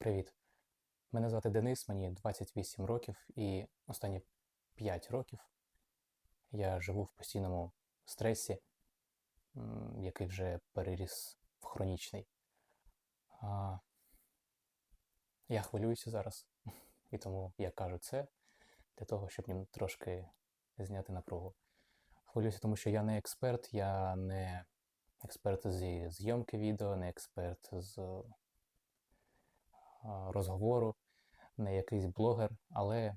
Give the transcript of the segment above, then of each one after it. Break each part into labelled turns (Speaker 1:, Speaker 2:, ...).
Speaker 1: Привіт. Мене звати Денис, мені 28 років, і останні 5 років я живу в постійному стресі, який вже переріс в хронічний. Я хвилююся зараз, і тому я кажу це для того, щоб мені трошки зняти напругу. Хвилююся, тому що я не експерт, я не експерт зі зйомки відео, не експерт з розговору, не якийсь блогер, але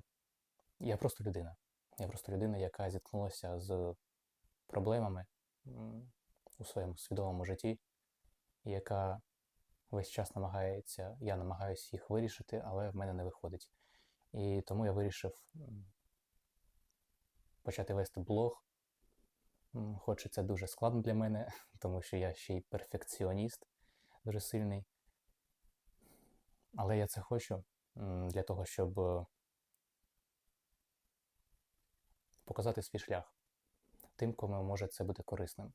Speaker 1: я просто людина. Я просто людина, яка зіткнулася з проблемами у своєму свідомому житті, яка весь час намагається, я намагаюся їх вирішити, але в мене не виходить. І тому я вирішив почати вести блог. Хоч це дуже складно для мене, тому що я ще й перфекціоніст дуже сильний. Але я це хочу для того, щоб е, показати свій шлях тим, кому може це бути корисним.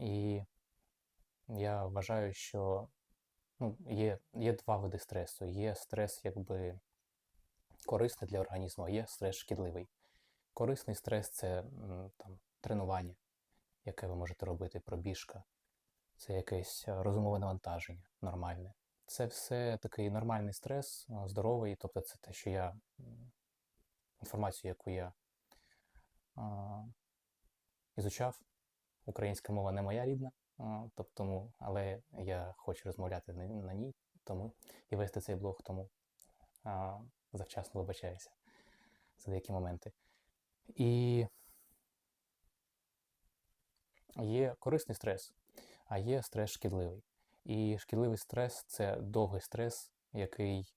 Speaker 1: І я вважаю, що ну, є, є два види стресу. Є стрес, якби корисний для організму, а є стрес шкідливий. Корисний стрес це там, тренування, яке ви можете робити, пробіжка, це якесь е, розумове навантаження нормальне. Це все такий нормальний стрес, здоровий, тобто це те, що я інформацію, яку я а, ізучав. Українська мова не моя рідна, а, тобто, але я хочу розмовляти на, на ній, тому і вести цей блог, тому а, завчасно вибачаюся за деякі моменти. І є корисний стрес, а є стрес шкідливий. І шкідливий стрес це довгий стрес, який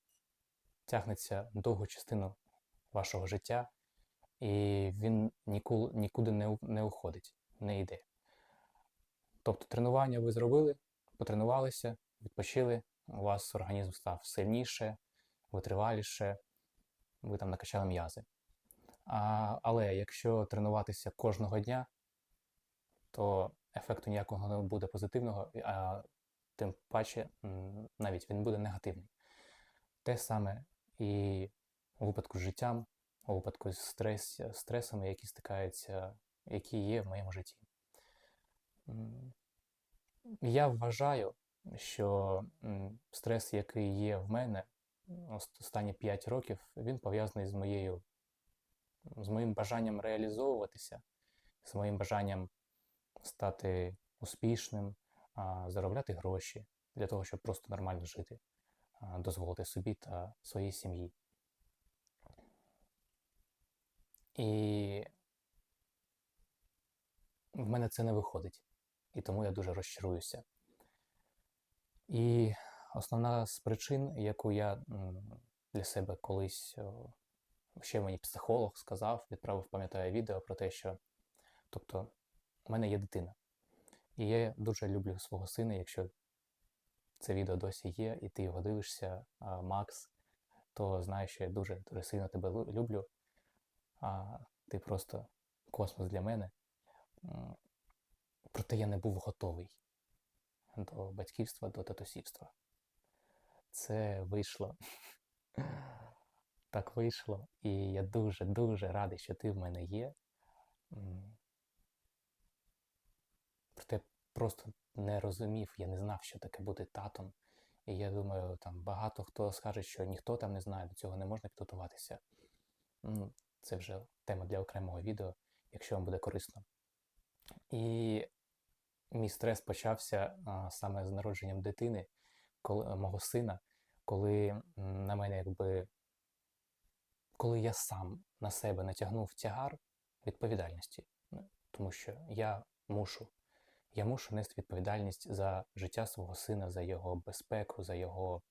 Speaker 1: тягнеться довгу частину вашого життя, і він ніколи, нікуди не, не уходить, не йде. Тобто тренування ви зробили, потренувалися, відпочили, у вас організм став сильніше, витриваліше, ви там накачали м'язи. А, але якщо тренуватися кожного дня, то ефекту ніякого не буде позитивного, а тим паче навіть він буде негативний. Те саме і у випадку з життям, у випадку з стрес, стресами, які стикаються, які є в моєму житті. Я вважаю, що стрес, який є в мене останні 5 років, він пов'язаний з моєю, з моїм бажанням реалізовуватися, з моїм бажанням стати успішним, заробляти гроші для того, щоб просто нормально жити, дозволити собі та своїй сім'ї. І в мене це не виходить. І тому я дуже розчаруюся. І основна з причин, яку я для себе колись ще мені психолог сказав, відправив, пам'ятаю, відео про те, що тобто у мене є дитина. І я дуже люблю свого сина, якщо це відео досі є, і ти його дивишся, Макс, то знаєш, що я дуже, дуже сильно тебе люблю. А ти просто космос для мене. Проте я не був готовий до батьківства, до татусівства. Це вийшло. Так вийшло. І я дуже-дуже радий, що ти в мене є. Проте просто не розумів, я не знав, що таке бути татом. І я думаю, там багато хто скаже, що ніхто там не знає, до цього не можна підготуватися. Ну, це вже тема для окремого відео, якщо вам буде корисно. І мій стрес почався а, саме з народженням дитини, коли, мого сина, коли на мене якби. Коли я сам на себе натягнув тягар відповідальності, Ну, тому що я мушу, я мушу нести відповідальність за життя свого сина, за його безпеку, за його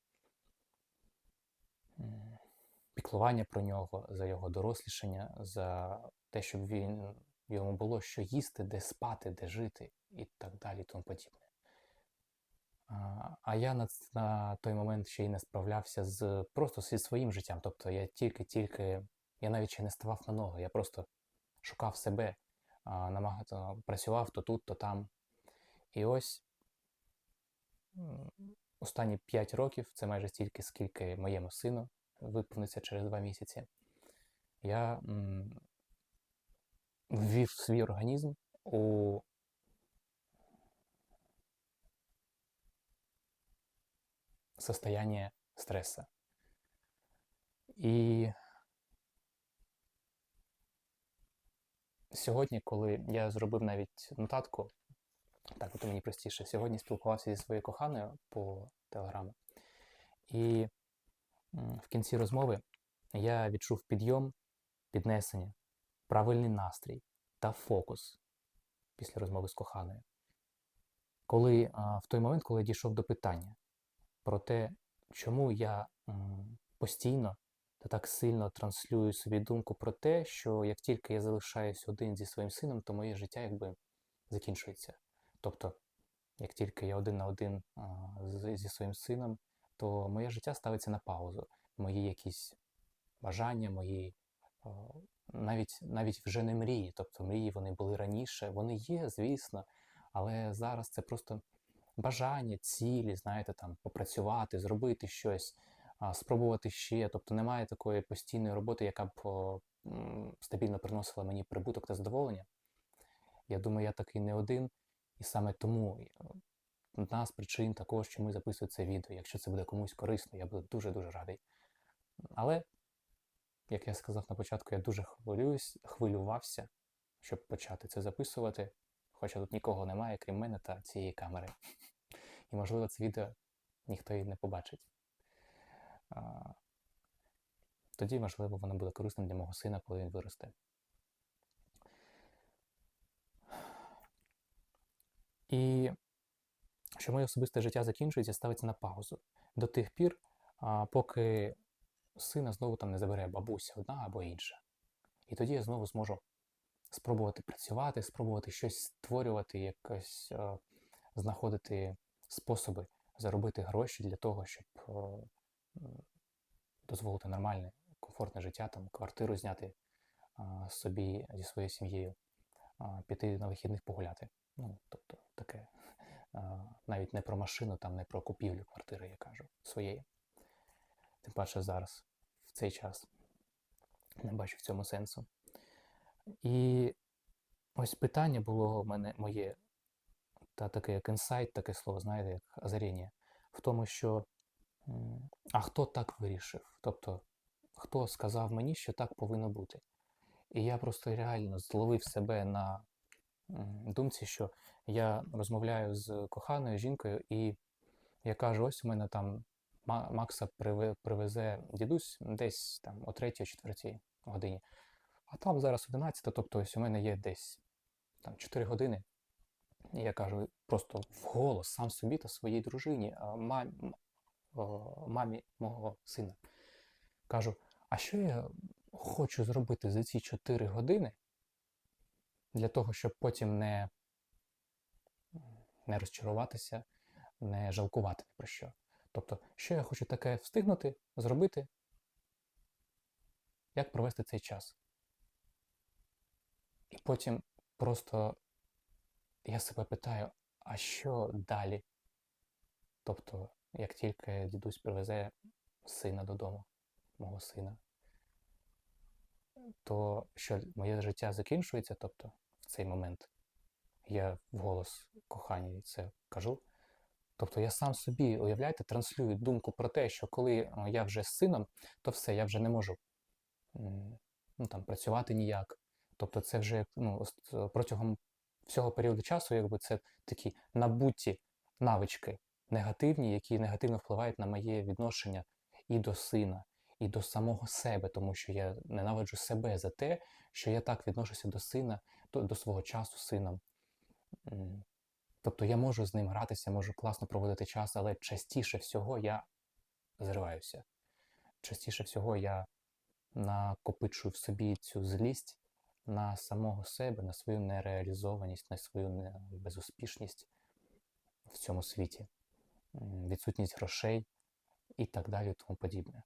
Speaker 1: піклування про нього, за його дорослішання, за те, щоб він йому було що їсти, де спати, де жити і так далі, тому подібне. А, я на, на той момент ще й не справлявся з просто зі своїм життям. Тобто я тільки-тільки, я навіть ще не ставав на ноги, я просто шукав себе, а, намагався, працював то тут, то там. І ось останні 5 років, це майже стільки, скільки моєму сину виповниться через 2 місяці, я ввів свій організм у состояние стресса. І сьогодні, коли я зробив навіть нотатку, так, от мені простіше, сьогодні спілкувався зі своєю коханою по телеграму, і в кінці розмови я відчув підйом, піднесення, правильний настрій та фокус після розмови з коханою. Коли в той момент, коли я дійшов до питання про те, чому я постійно та так сильно транслюю собі думку про те, що як тільки я залишаюсь один зі своїм сином, то моє життя якби закінчується. Тобто, як тільки я один на один зі своїм сином, то моє життя ставиться на паузу. Мої якісь бажання, мої навіть навіть вже не мрії. Тобто мрії вони були раніше, вони є, звісно, але зараз це просто бажання, цілі, знаєте, там попрацювати, зробити щось, спробувати ще. Тобто немає такої постійної роботи, яка б стабільно приносила мені прибуток та задоволення. Я думаю, я такий не один. І саме тому одна з причин також, чому записую це відео. Якщо це буде комусь корисно, я буду дуже-дуже радий. Але, як я сказав на початку, я дуже хвилююсь, хвилювався, щоб почати це записувати. Хоча тут нікого немає, крім мене та цієї камери. І, можливо, це відео ніхто і не побачить. Тоді, можливо, воно буде корисним для мого сина, коли він виросте. І що моє особисте життя закінчується, ставиться на паузу до тих пір, поки сина знову там не забере бабуся одна або інша. І тоді я знову зможу спробувати працювати, спробувати щось створювати, якось е, знаходити способи заробити гроші для того, щоб е, дозволити нормальне, комфортне життя, там квартиру зняти собі зі своєю сім'єю, піти на вихідних погуляти. Ну, тобто таке навіть не про машину, там не про купівлю квартири, я кажу, своєї. Тим паче зараз, в цей час, не бачу в цьому сенсу. І ось питання було в мене моє, та таке як інсайт, таке слово, знаєте, як озаріння, в тому, що а хто так вирішив? Тобто, хто сказав мені, що так повинно бути? І я просто реально зловив себе на думці, що я розмовляю з коханою жінкою, і я кажу: ось у мене там Макса привезе дідусь десь там о 3-4 годині. А там зараз 11, тобто ось у мене є десь там 4 години. І я кажу просто вголос сам собі та своїй дружині, мамі, мамі мого сина. Кажу, а що я хочу зробити за ці 4 години для того, щоб потім не не розчаруватися, не жалкувати про що. Тобто, що я хочу таке встигнути, зробити, як провести цей час. І потім просто я себе питаю, а що далі? Тобто, як тільки дідусь привезе сина додому, мого сина, то що моє життя закінчується, тобто цей момент. Я вголос коханій це кажу. Тобто я сам собі, уявляєте, транслюю думку про те, що коли я вже з сином, то все, я вже не можу ну, там, працювати ніяк, Тобто це вже ну, е, протягом всього періоду часу, якби це такі набуті навички негативні, які негативно впливають на моє відношення і до сина, і до самого себе, тому що я ненавиджу себе за те, що я так відношуся до сина, до, свого часу сином. Тобто я можу з ним гратися, можу класно проводити час, але частіше всього я зриваюся. Частіше всього я накопичую в собі цю злість на самого себе, на свою нереалізованість, на свою безуспішність в цьому світі, відсутність грошей і так далі, тому подібне.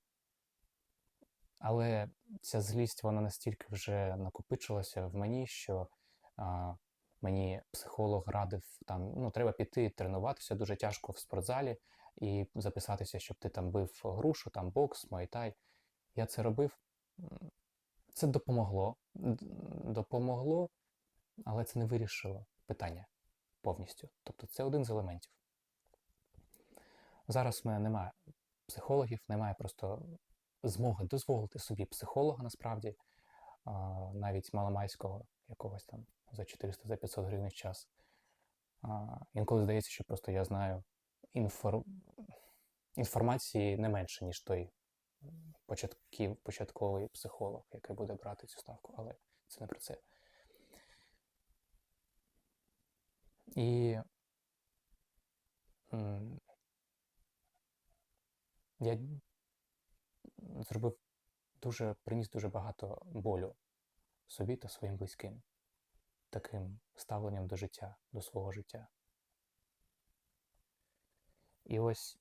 Speaker 1: Але ця злість вона настільки вже накопичилася в мені, що а, мені психолог радив там, ну, треба піти тренуватися дуже тяжко в спортзалі. і записатися, щоб ти там бив грушу, там бокс, муайтай. Я це робив. Це допомогло. Допомогло, але це не вирішило питання повністю. Тобто це один з елементів. Зараз в мене немає психологів, немає просто змоги дозволити собі психолога насправді, навіть маломайського якогось там за 400 за 500 гривень в час. Інколи здається, що просто я знаю інфор... інформації не менше, ніж той початків, початковий психолог, який буде брати цю ставку, але це не про це. І я зробив дуже, приніс дуже багато болю собі та своїм близьким, таким ставленням до життя, до свого життя. І ось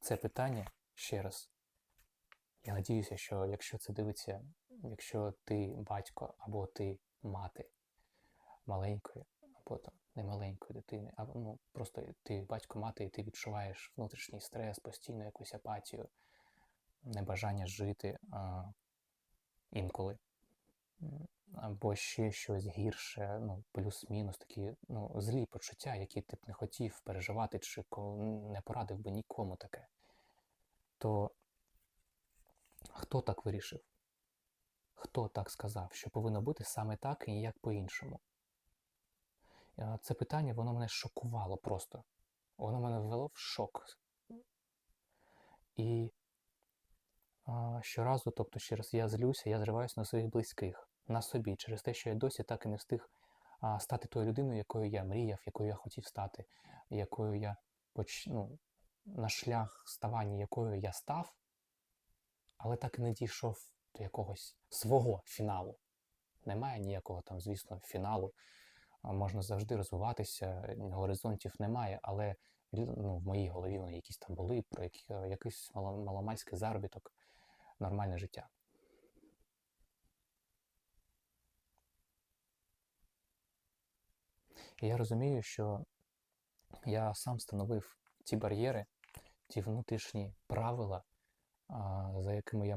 Speaker 1: це питання ще раз. Я надіюся, що якщо це дивиться, якщо ти батько або ти мати маленької, або там не маленької дитини, а ну просто ти батько мати, і ти відчуваєш внутрішній стрес, постійно якусь апатію, небажання жити а, інколи. Або ще щось гірше, ну, плюс-мінус такі ну, злі почуття, які ти б не хотів переживати, чи не порадив би нікому таке. То хто так вирішив? Хто так сказав, що повинно бути саме так і ніяк по-іншому? Це питання, воно мене шокувало просто. Воно мене ввело в шок. І щоразу, тобто ще раз я злюся, я зриваюся на своїх близьких, на собі, через те, що я досі так і не встиг стати тою людиною, якою я мріяв, якою я хотів стати, якою я поч... ну, на шлях ставання, якою я став, але так і не дійшов до якогось свого фіналу. Немає ніякого там, звісно, фіналу. Можна завжди розвиватися, горизонтів немає, але ну, в моїй голові вони якісь там були, про якийсь мало- маломальський заробіток, нормальне життя. І я розумію, що я сам встановив ті бар'єри, ті внутрішні правила, за якими я,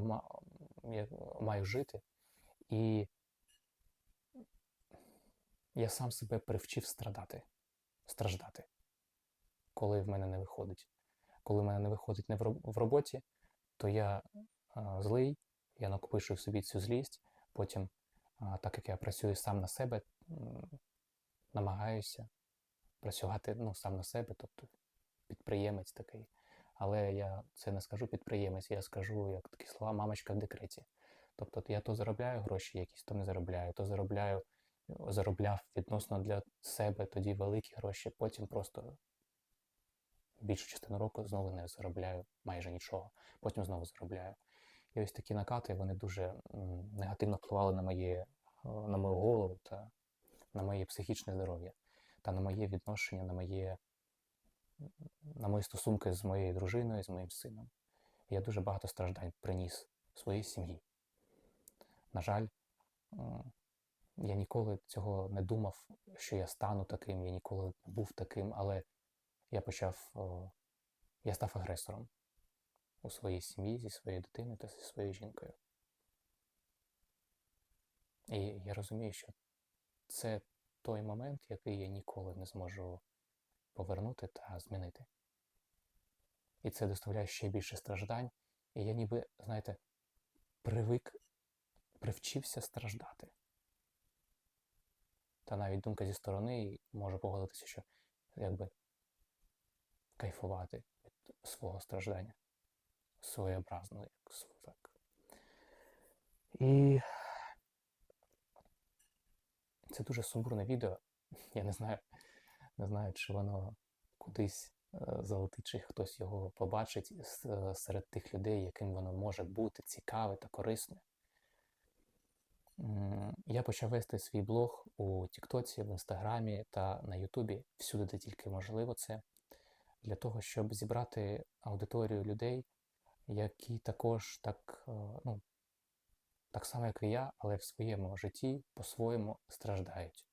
Speaker 1: маю жити. І я сам себе привчив страдати, страждати, коли в мене не виходить. Коли в мене не виходить не в роботі, то я злий, я накопичую собі цю злість, потім, так як я працюю сам на себе, намагаюся працювати ну, сам на себе, тобто підприємець такий. Але я це не скажу підприємець, я скажу як такі слова мамочка в декреті. Тобто я то заробляю гроші якісь, то не заробляю, то заробляю, заробляв відносно для себе тоді великі гроші, потім просто більшу частину року знову не заробляю майже нічого, потім знову заробляю. І ось такі накати вони дуже негативно впливали на моє, на мою голову та на моє психічне здоров'я та на моє відношення, на моє на мої стосунки з моєю дружиною, з моїм сином. Я дуже багато страждань приніс своїй сім'ї. На жаль, я ніколи цього не думав, що я стану таким, я ніколи не був таким, але я почав, я став агресором у своїй сім'ї зі своєю дитиною та зі своєю жінкою. І я розумію, що це той момент, який я ніколи не зможу повернути та змінити. І це доставляє ще більше страждань. І я ніби, знаєте, привик, привчився страждати. Та навіть думка зі сторони може погодитися, що якби кайфувати від свого страждання. Своєобразно, як так. І це дуже сумбурне відео. Я не знаю, не знаю, чи воно кудись е, залетить, чи хтось його побачить е, серед тих людей, яким воно може бути цікаве та корисне. Я почав вести свій блог у Тіктоці, в Інстаграмі та на Ютубі, всюди, де тільки можливо це, для того, щоб зібрати аудиторію людей, які також так, е, ну, так само, як і я, але в своєму житті по-своєму страждають.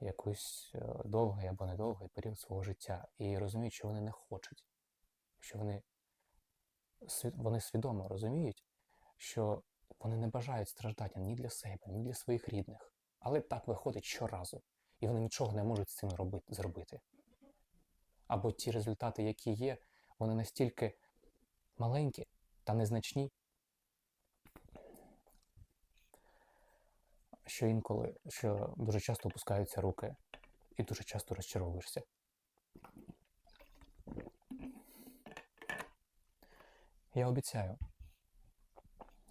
Speaker 1: якийсь е, довгий або недовгий період свого життя і розуміють, що вони не хочуть, що вони, вони свідомо розуміють, що вони не бажають страждання ні для себе, ні для своїх рідних. Але так виходить щоразу, і вони нічого не можуть з цим робити, зробити. Або ті результати, які є, вони настільки маленькі та незначні, що інколи, що дуже часто опускаються руки і дуже часто розчаровуєшся. Я обіцяю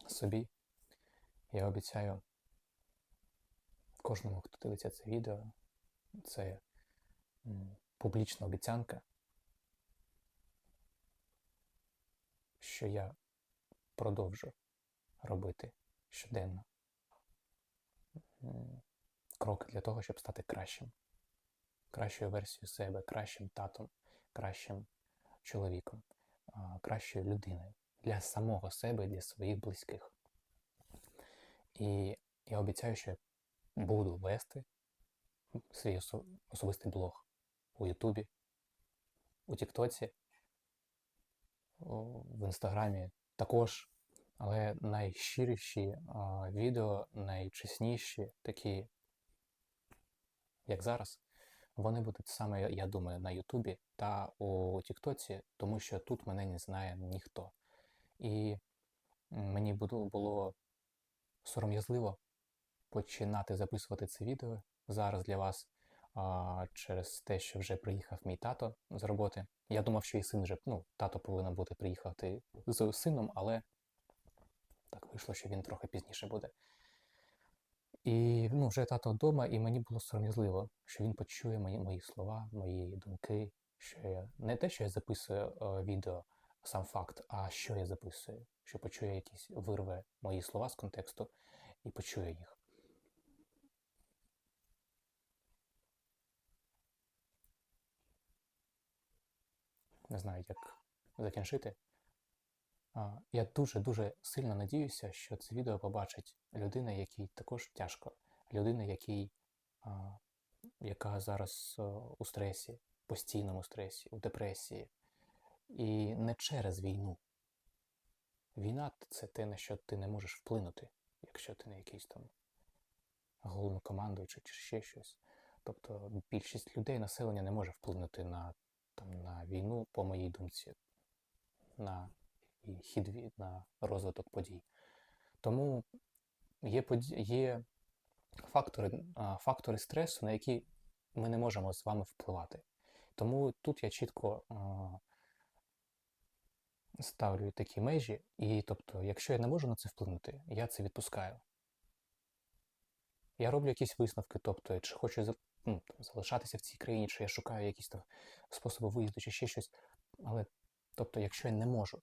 Speaker 1: собі, я обіцяю кожному, хто дивиться це відео, це публічна обіцянка, що я продовжу робити щоденно кроки для того, щоб стати кращим, кращою версією себе, кращим татом, кращим чоловіком, кращою людиною для самого себе і для своїх близьких. І я обіцяю, що я буду вести свій особистий блог у Ютубі, у Тіктоці, в Інстаграмі також. Але найщиріші відео, найчесніші, такі, як зараз, вони будуть саме, я думаю, на Ютубі та у Тіктоці, тому що тут мене не знає ніхто. І мені було, сором'язливо починати записувати це відео зараз для вас через те, що вже приїхав мій тато з роботи. Я думав, що і син вже, ну, тато повинен бути приїхати з сином, але так вийшло, що він трохи пізніше буде. І ну, вже тато вдома, і мені було сором'язливо, що він почує мої, мої слова, мої думки, що я не те, що я записую е, відео, сам факт, а що я записую, що почує якісь вирве мої слова з контексту і почує їх. Не знаю, як закінчити. Я дуже-дуже сильно надіюся, що це відео побачить людина, якій також тяжко, людина, якій, яка зараз у стресі, постійному стресі, у депресії. І не через війну. Війна це те, на що ти не можеш вплинути, якщо ти не якийсь там головнокомандуючий чи ще щось. Тобто більшість людей, населення не може вплинути на, там, на війну, по моїй думці, на хід на розвиток подій. Тому є, є фактори, фактори стресу, на які ми не можемо з вами впливати. Тому тут я чітко ставлю такі межі, і тобто, якщо я не можу на це вплинути, я це відпускаю. Я роблю якісь висновки, тобто, чи хочу ну, залишатися в цій країні, чи я шукаю якісь там способи виїзду, чи ще щось. Але, тобто, якщо я не можу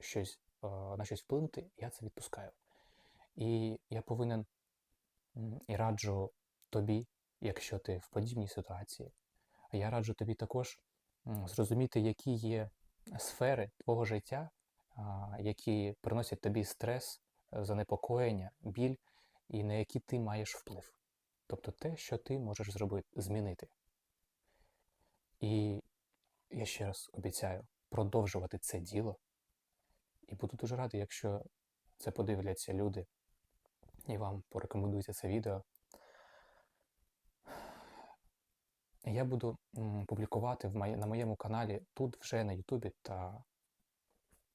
Speaker 1: щось, е, на щось вплинути, я це відпускаю. І я повинен і раджу тобі, якщо ти в подібній ситуації, а я раджу тобі також зрозуміти, які є сфери твого життя, які приносять тобі стрес, е, занепокоєння, біль, і на які ти маєш вплив. Тобто те, що ти можеш зробити, змінити. І я ще раз обіцяю продовжувати це діло. І буду дуже радий, якщо це подивляться люди і вам порекомендується це відео. Я буду публікувати в моє- на моєму каналі тут вже на Ютубі та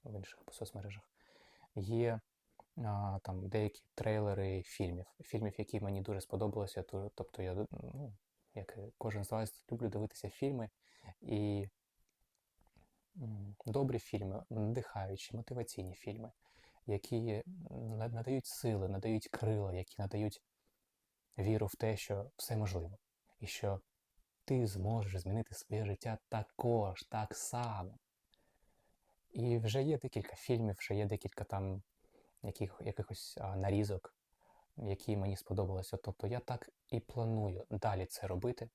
Speaker 1: в інших соцмережах. Є а, там деякі трейлери фільмів, фільмів, які мені дуже сподобалися. То- Тобто я, ну, як кожен з вас, люблю дивитися фільми і добрі фільми, надихаючі, мотиваційні фільми, які надають сили, надають крила, які надають віру в те, що все можливо, і що ти зможеш змінити своє життя також, так само. І вже є декілька фільмів, вже є декілька там яких, якихось нарізок, які мені сподобалися. Тобто я так і планую далі це робити.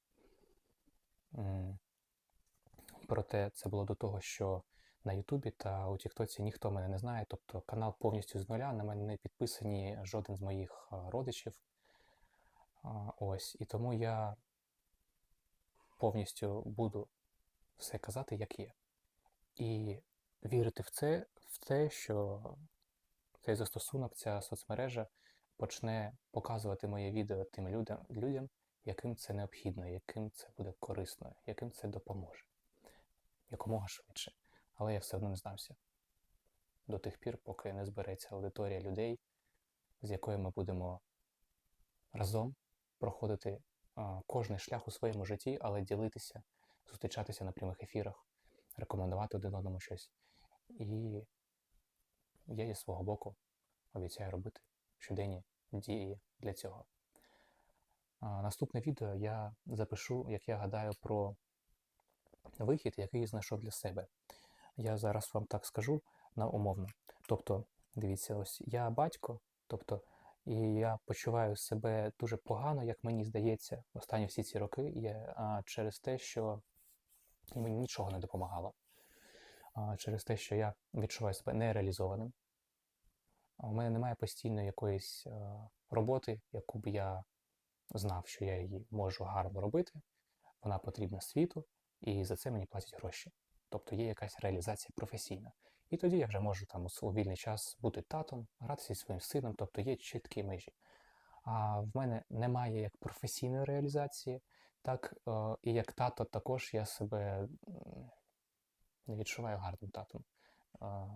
Speaker 1: Проте це було до того, що на Ютубі та у Тіктоці ніхто мене не знає, тобто канал повністю з нуля, на мене не підписані жоден з моїх родичів. Ось, і тому я повністю буду все казати, як є. І вірити в це, в те, що цей застосунок, ця соцмережа почне показувати моє відео тим людям, людям, яким це необхідно, яким це буде корисно, яким це допоможе якомога швидше. Але я все одно не знався до тих пір, поки не збереться аудиторія людей, з якою ми будемо разом проходити кожний шлях у своєму житті, але ділитися, зустрічатися на прямих ефірах, рекомендувати один одному щось. І я зі свого боку обіцяю робити щоденні дії для цього. Наступне відео я запишу, як я гадаю, про вихід, який я знайшов для себе. Я зараз вам так скажу на умовно. Тобто, дивіться, ось я батько, тобто, і я почуваю себе дуже погано, як мені здається, останні всі ці роки, я, а, через те, що мені нічого не допомагало. Через те, що я відчуваю себе нереалізованим. У мене немає постійно якоїсь роботи, яку б я знав, що я її можу гарно робити. Вона потрібна світу, і за це мені платять гроші. Тобто є якась реалізація професійна. І тоді я вже можу там у свій вільний час бути татом, гратися зі своїм сином, тобто є чіткі межі. А в мене немає як професійної реалізації, так е, і як тато також я себе не відчуваю гарним татом. Е,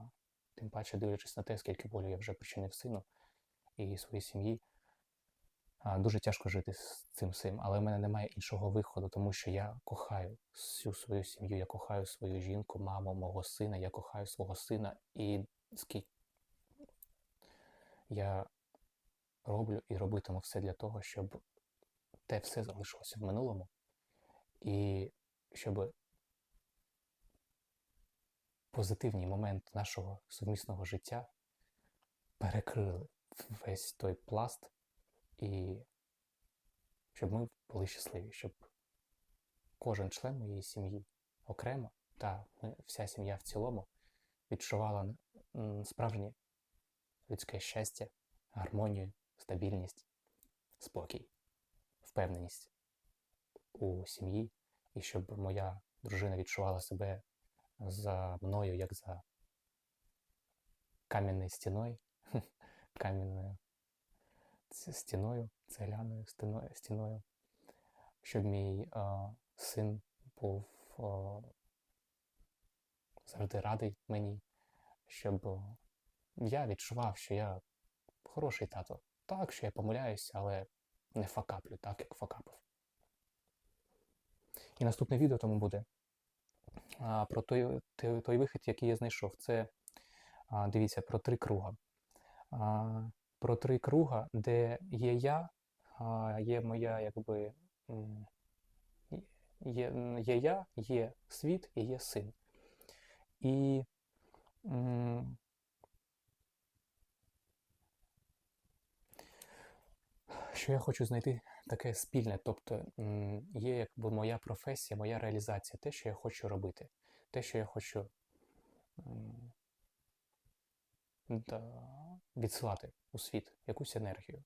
Speaker 1: Тим паче, дивлячись на те, скільки болю я вже причинив сину і своїй сім'ї. А, Дуже тяжко жити з цим всім, але в мене немає іншого виходу, тому що я кохаю всю свою сім'ю, я кохаю свою жінку, маму, мого сина, я кохаю свого сина і скільки я роблю і робитиму все для того, щоб те все залишилося в минулому, і щоб позитивний момент нашого сумісного життя перекрили весь той пласт. І щоб ми були щасливі, щоб кожен член моєї сім'ї окремо та вся сім'я в цілому відчувала справжнє людське щастя, гармонію, стабільність, спокій, впевненість у сім'ї, і щоб моя дружина відчувала себе за мною, як за кам'яною стіною, кам'яною стіною, цегляною стіною, стіною щоб мій е, син був е, завжди радий мені, щоб я відчував, що я хороший тато. Так, що я помиляюся, але не факаплю, так як факапив. І наступне відео тому буде а, про той, той, вихід, який я знайшов. Це, дивіться, про три круга. Про три круга, де є я, є моя, якби. Є, є я, є світ і є син. І що я хочу знайти таке спільне, тобто є якби моя професія, моя реалізація, те, що я хочу робити, те, що я хочу да, відсилати у світ якусь енергію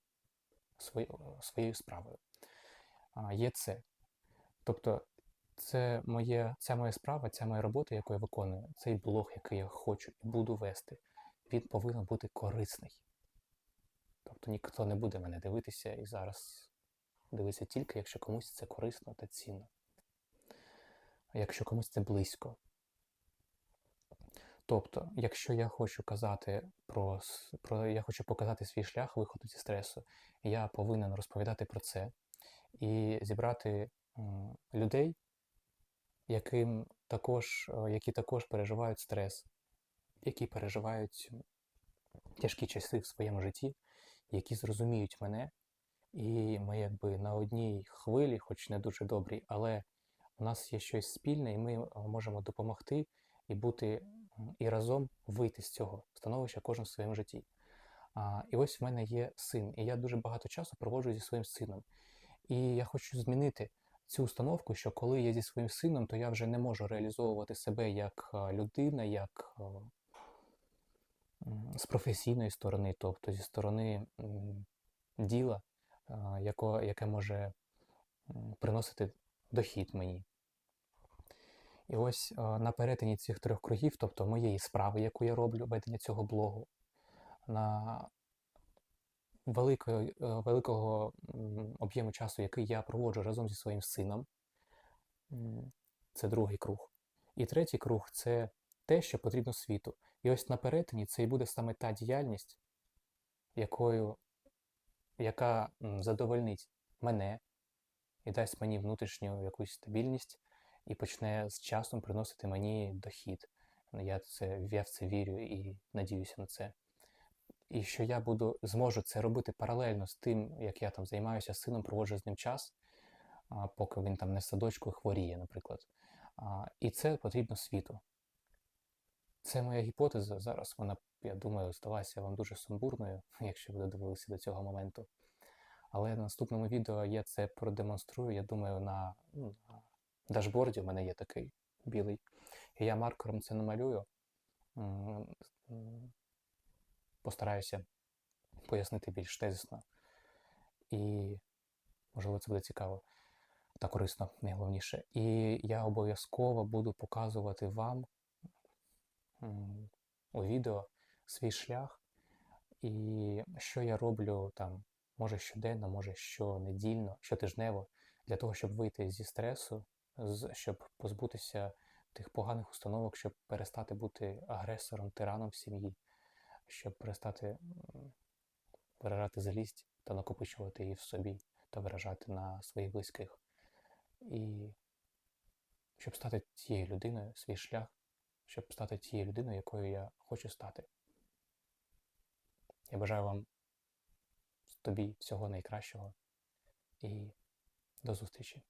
Speaker 1: свою, своєю справою. А, є це. Тобто, це моє, ця моя справа, ця моя робота, яку я виконую, цей блог, який я хочу і буду вести, він повинен бути корисний. Тобто ніхто не буде мене дивитися і зараз дивитися тільки, якщо комусь це корисно та цінно. Якщо комусь це близько. Тобто, якщо я хочу казати про, про я хочу показати свій шлях виходу зі стресу, я повинен розповідати про це і зібрати людей, яким також, е, які також переживають стрес, які переживають тяжкі часи в своєму житті, які зрозуміють мене, і ми якби на одній хвилі, хоч не дуже добрій, але у нас є щось спільне, і ми можемо допомогти і бути і разом вийти з цього становища кожен в своєму житті. А, і ось в мене є син, і я дуже багато часу проводжу зі своїм сином. І я хочу змінити цю установку, що коли я зі своїм сином, то я вже не можу реалізовувати себе як людина, як з професійної сторони, тобто зі сторони діла, яко, яке може приносити дохід мені. І ось на перетині цих трьох кругів, тобто моєї справи, яку я роблю, ведення цього блогу, на е, великого об'єму часу, який я проводжу разом зі своїм сином, це другий круг. І третій круг це те, що потрібно світу. І ось на перетині це і буде саме та діяльність, якою, яка задовольнить мене і дасть мені внутрішню якусь стабільність і почне з часом приносити мені дохід. Я, це, я в це вірю і надіюся на це. І що я буду зможу це робити паралельно з тим, як я там займаюся сином, проводжу з ним час, поки він там не в садочку хворіє, наприклад. І це потрібно світу. Це моя гіпотеза. Зараз вона, я думаю, здалася вам дуже сумбурною, якщо ви додивилися до цього моменту. Але на наступному відео я це продемонструю. Я думаю, на, ну, на дашборді в мене є такий білий. І я маркером це намалюю. Постараюся пояснити більш тезисно. І, можливо, це буде цікаво та корисно, найголовніше. І я обов'язково буду показувати вам у відео свій шлях, і що я роблю там, може щоденно, може щонедільно, щотижнево, для того, щоб вийти зі стресу, щоб позбутися тих поганих установок, щоб перестати бути агресором, тираном в сім'ї, щоб перестати виражати злість та накопичувати її в собі та виражати на своїх близьких. І щоб стати тією людиною, свій шлях, щоб стати тією людиною, якою я хочу стати. Я бажаю вам тобі всього найкращого і до зустрічі.